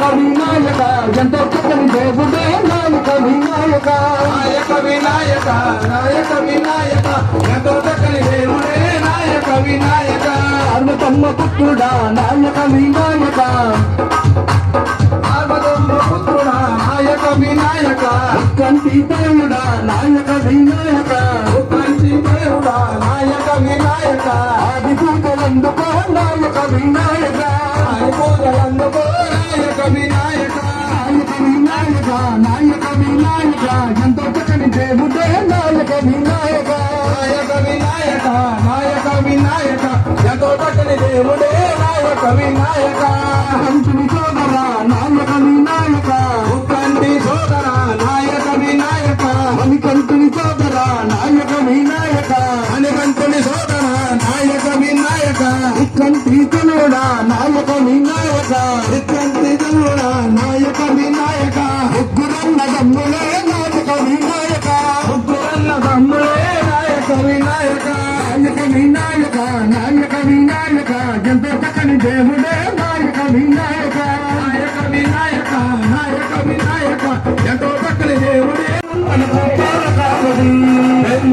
కవినాయక ఎంతో చక్కని దేవుడు నాయక నాయక వినాయక నాయక వినాయక. ఎంతో చక్కని దేవుడే నాయక వినాయక. అర్మతమ్మ పుత్రుడా నాయక వినాయక. అర్మతమ్మ పుత్రుడా నాయక వినాయక. కంటి దేవుడా నాయక వినాయక. కంటి దేవుడా నాయక వినాయక. ఆది పూజలందుకో నాయక వినాయక. ఆది పూజలందుకో నాయక వినాయక. నాయక నాయక వినాయక ఎంతో చక్కని దేవుడే నాయక వినాయక నాయక. వినాయక నాయక వినాయక ఎంతో చక్కని దేవుడే నాయక వినాయక అంచుని సోదరా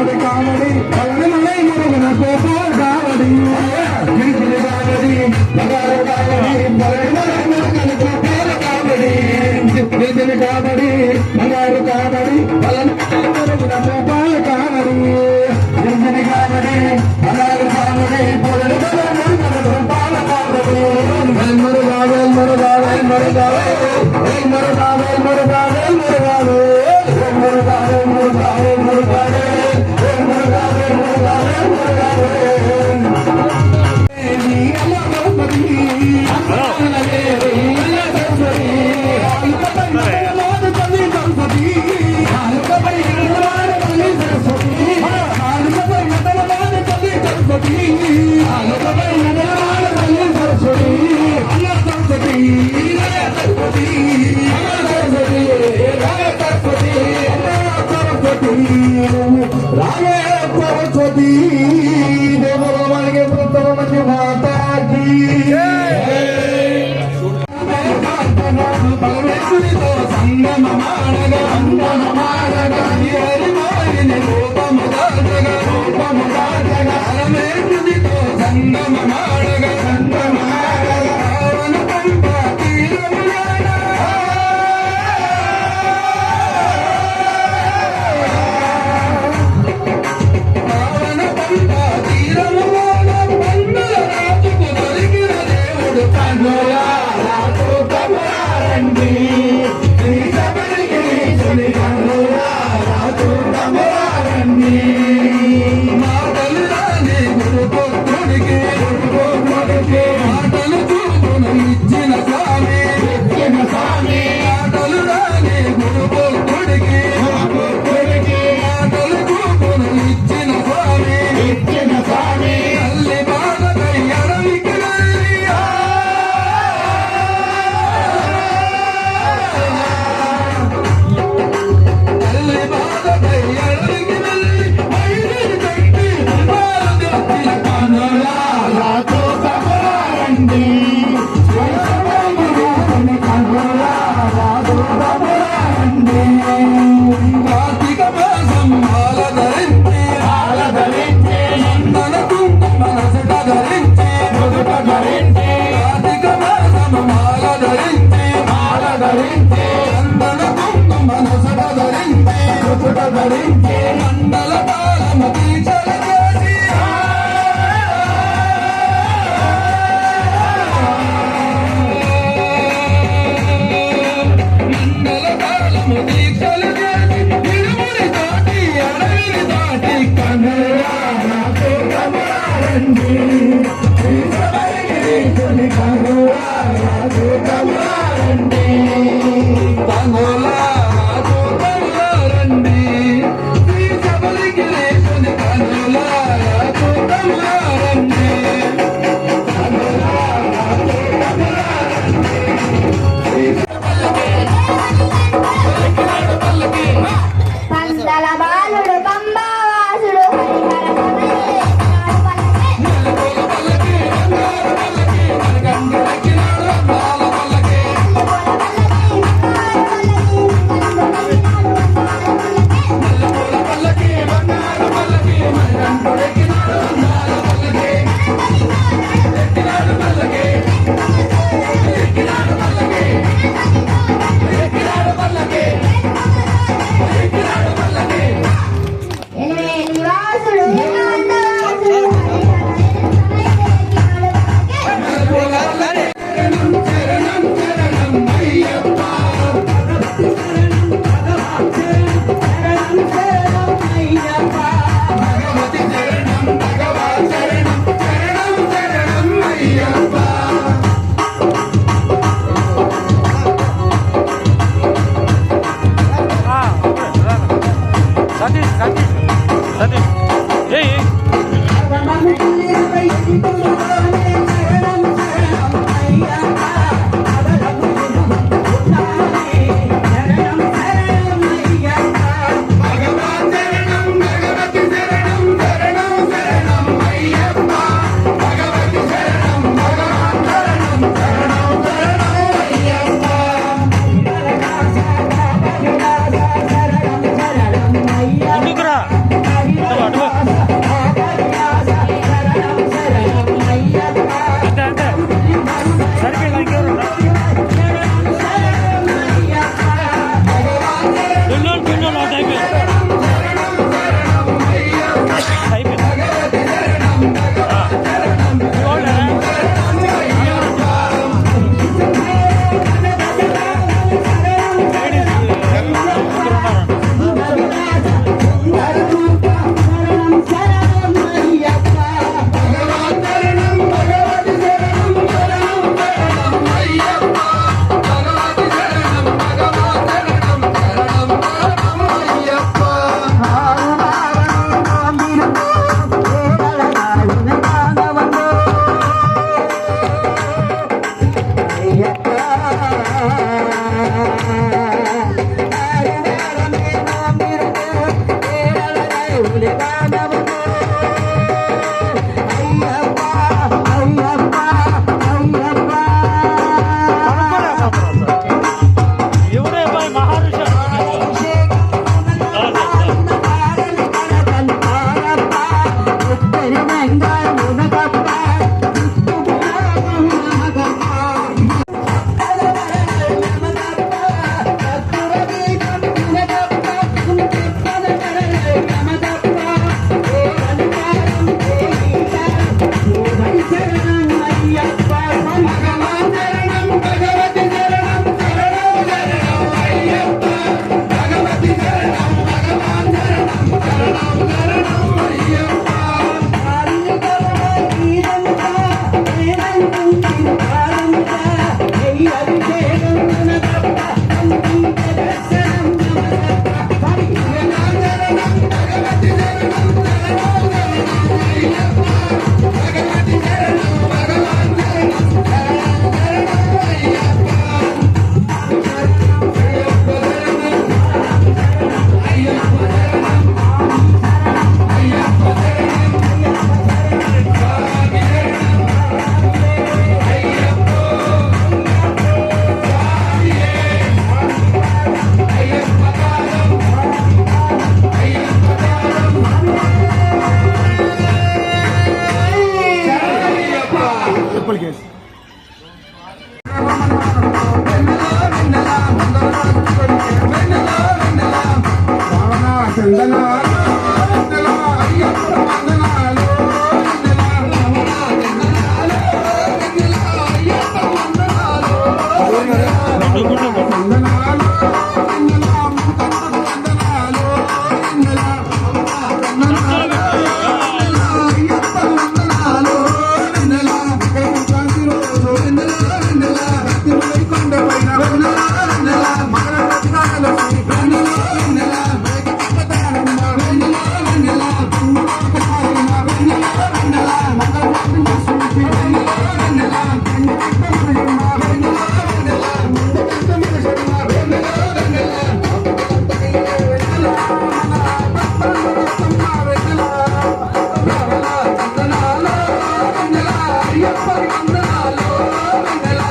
காவடி காவடி. கல்வி மலை முருகன போக காவடி. கிழிக்கிற காவடி பகார காவடி மலை மலை முருகன போக காவடி. கிழிக்கிற காவடி பகார காவடி மலை மலை முருகன போக காவடி. கிழிக்கிற காவடி பகார காவடி மலை மலை முருகன போக காவடி. மருகாவே மருகாவே மருகாவே. மருகாவே மருகாவே. అందమమాడగా అందమమాడగా హరి మారిని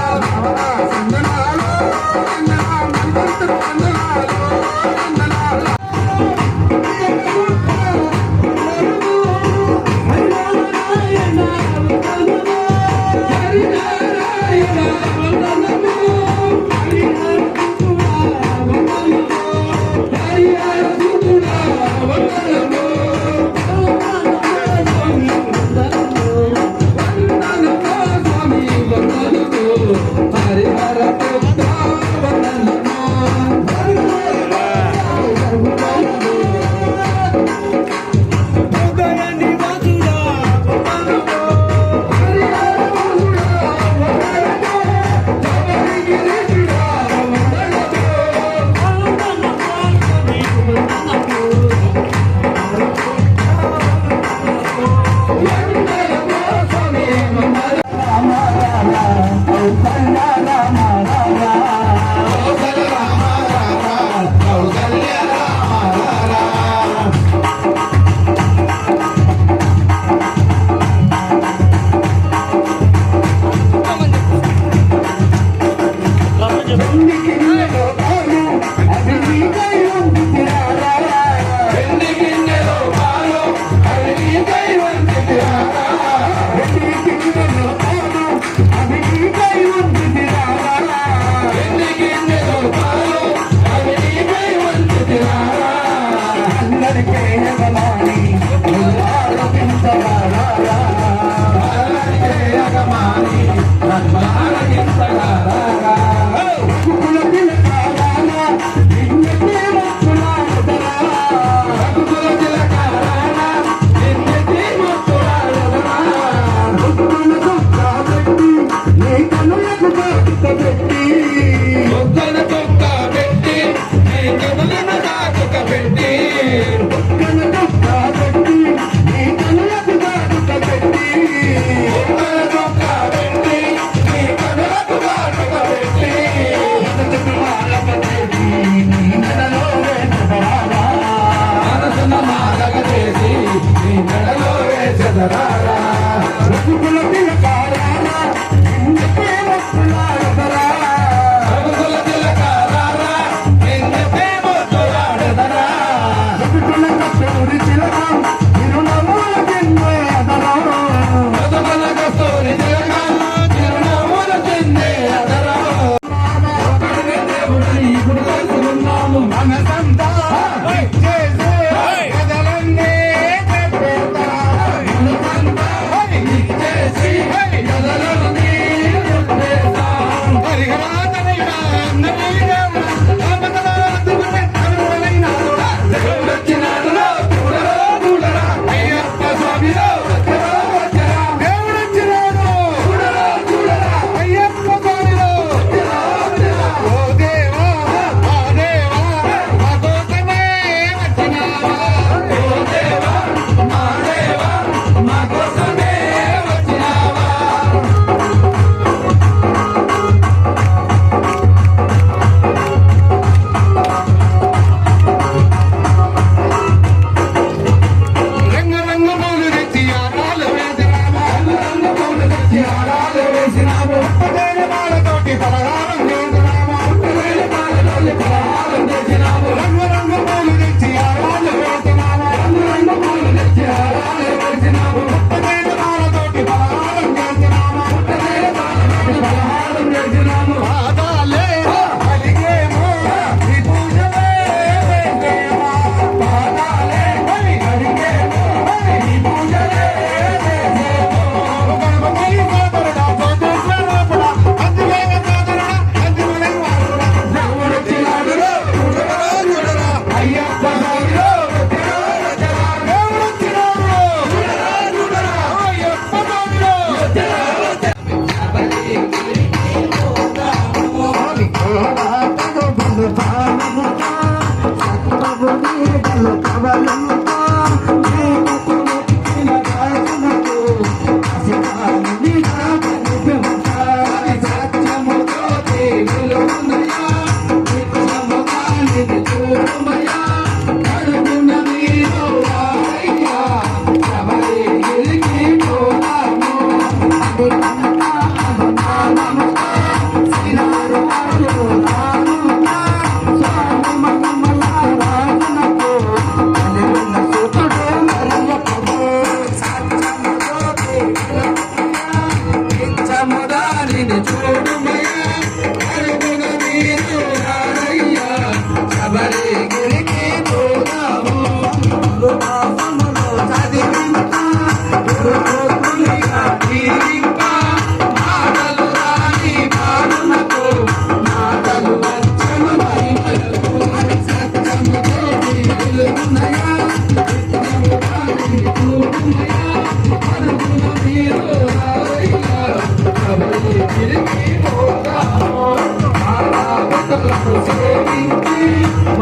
Shabbat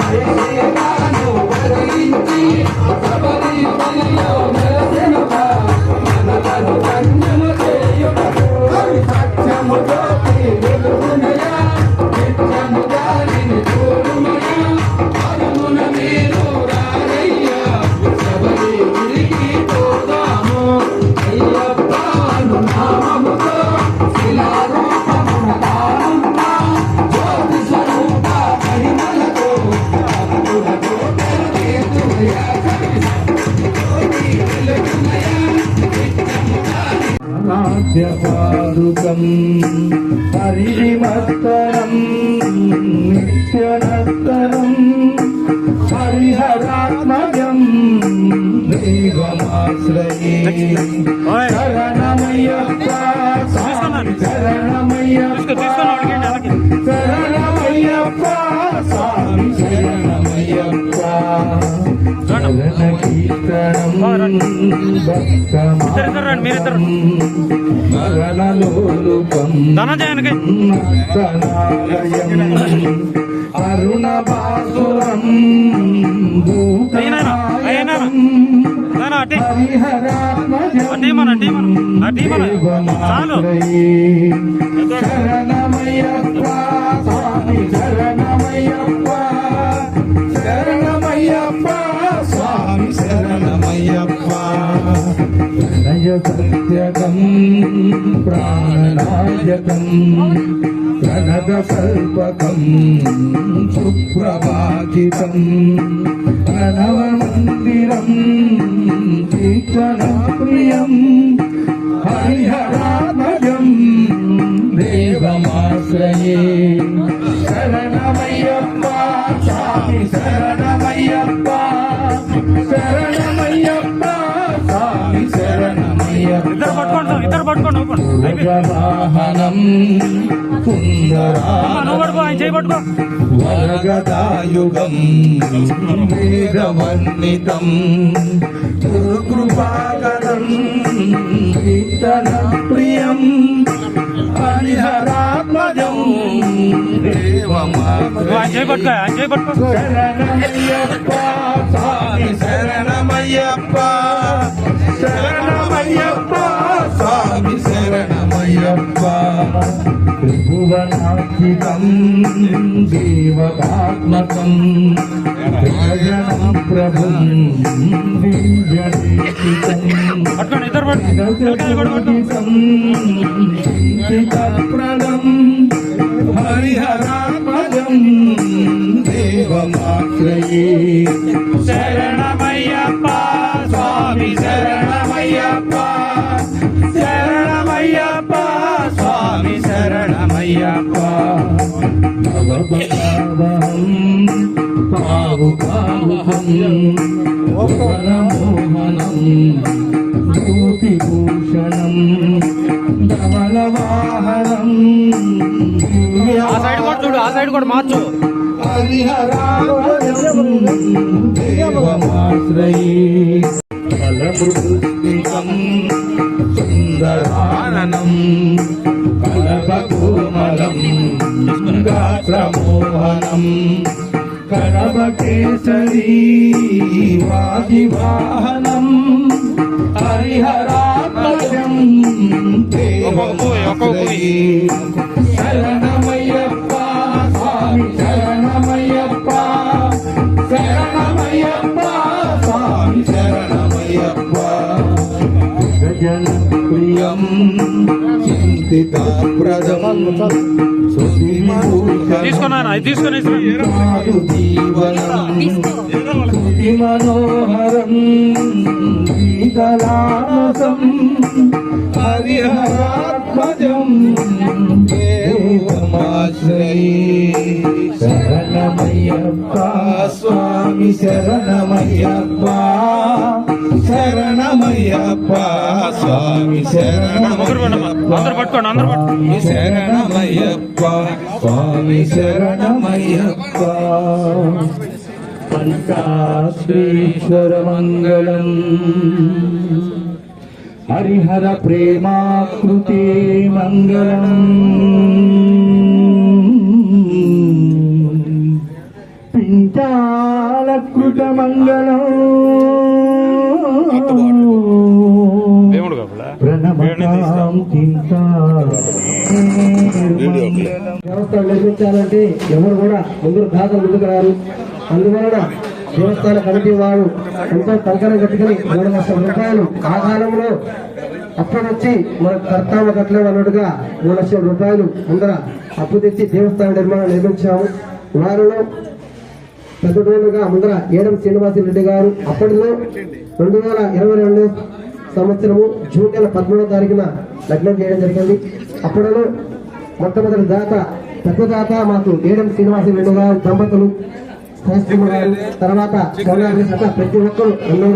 Yeah. శరణమయ్యప్ప స్వామి శరణమయ్యప్ప. శరణమయ్యప్ప అరుణ బాసురం భూతనాయం అటే. అటే మన అటే మనం. అటే మన. చాలు. శరణమయ్యప్ప స్వామి శరణమయ్యప్ప శరణమయ్యప్ప స్వామి శరణ అయ్యప్ప నయ సత్యకం ప్రాణనాయకం ప్రణద కల్పకం సుప్రభాజితం ప్రణవ మందిరం కీర్తనా ప్రియం దేవమాశ్రయే శరణమయ్యప్ప శరణ. పట్టుకోండి నువ్వు పట్టుకో ఆయన చేయి పట్టుకో. వరగదాయుగం కీర్తన ప్రియం హరిహరాత్మజం శరణమయ్యప్ప స్వామి శరణమయ్యప్ప. శరణమయ్యప్ప స్వామి శరణమయ్యప్ప. త్రిభువనాత్మికం దేవతాత్మకం ప్రభుం ప్రదం హరిహరాత్మజం దేవమాశ్రయే. శరణమయ్యప్ప భవభవహం పావుకావుహం ధవలవాహనం ఆ సైడ్ కూడా చూడు ఆ సైడ్ కూడా మార్చు. హరిహరాజం దేవమాశ్రయే ఫలమృతికం సుందరాననం. గాత్రమోహనం కడపకేసరీ వాదివాహనం హరిహరాత్మజం దేవమాశ్రయే శరణమయ్యప్ప స్వామి శరణమయ్యప్ప శరణమయ్యప్ప స్వామి శరణమయ్యప్ప ప్రియం చింతితాప్రదం స్తుతి మనోహరం గీతలాసం హరిహరాత్మజం దేవమాశ్రయే. శరణమయ్యప్ప స్వామి శరణమయ్యప్ప శరణమయ్యప్ప స్వామి స్వామి శరణమయ్యప్ప స్వామి శరణమయ్యప్ప. పంచాశ్రీశ్వరమంగళం. హరిహర ప్రేమాకృతే మంగళం. పించాలకృత మంగళం దేవస్థానం నిర్మించాలంటే ఎవరు కూడా ముందు కాక ముందుకు రారు అందువలన దేవస్థాన కమిటీ వారు ఎంతో కంకణం కట్టుకుని మూడు లక్షల రూపాయలు ఆ కాలంలో అప్పు తెచ్చి మన కర్తామ కట్టలేము అన్నట్టుగా మూడు లక్షల రూపాయలు ముందర అప్పు తెచ్చి దేవస్థాన నిర్మాణం నిర్మించాము. వారిలో పెద్దటోళ్ళుగా ముందర ఏడం శ్రీనివాస రెడ్డి గారు అప్పటిలో రెండు వేల ఇరవై రెండు సంవత్సరము జూన్ నెల పదమూడవ తారీఖున లగ్నం చేయడం జరిగింది. అప్పటిలో మొట్టమొదటి దాత పెద్ద దాత మాకు ఏడం శ్రీనివాస రెడ్డి గారు దంపతులు తర్వాత ప్రతి ఒక్కరు ఎన్నో